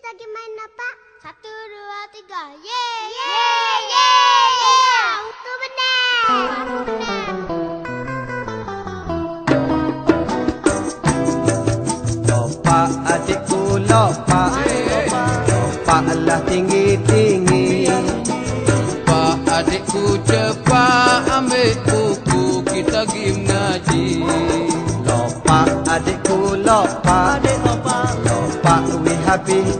kita pergi main apa? Satu, dua, tiga. Yeay! Yeay! Yeay! Itu benar! Lopak adikku lopak Lopak lah tinggi-tinggi Pak adikku cepat ambil buku kita pergi mengaji. Lopak adikku lopak Lopak wi habis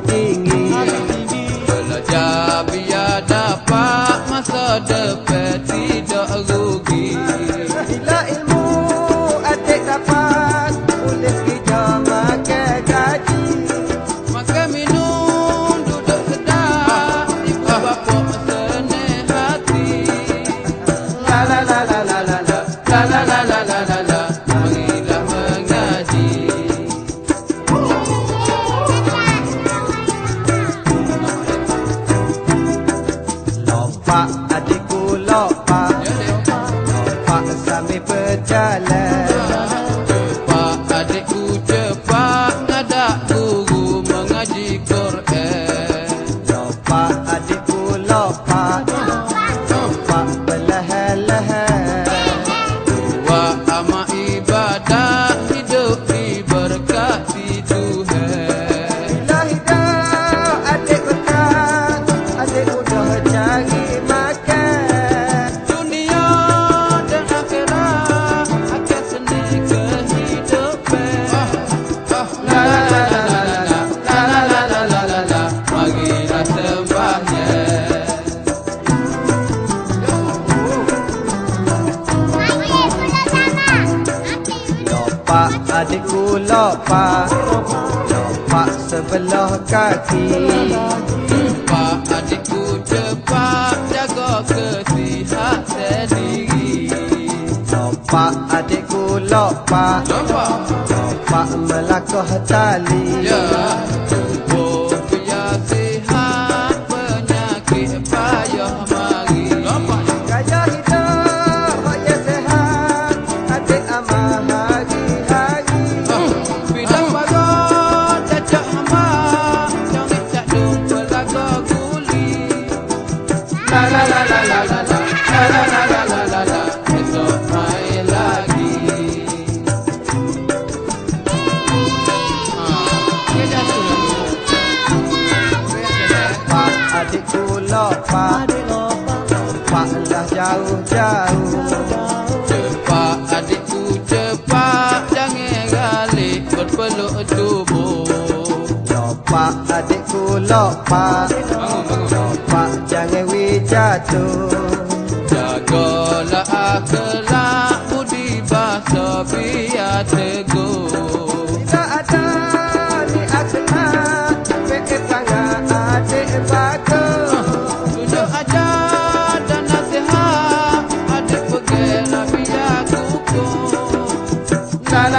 lopak Lopak sebelah kaki. Cepat adikku cepat Jaga kesihatan diri Lopak adikku lopak? Lopak? Melakah tali. Ya Lopak adikku lopak Lopak lah jauh-jauh. Cepat adikku cepat Jangan galik berpeluk tubuh. Lopak adikku lopak bangun Lopak jangan wi jatuh Jagalah akhlak budi bahasa biar teguh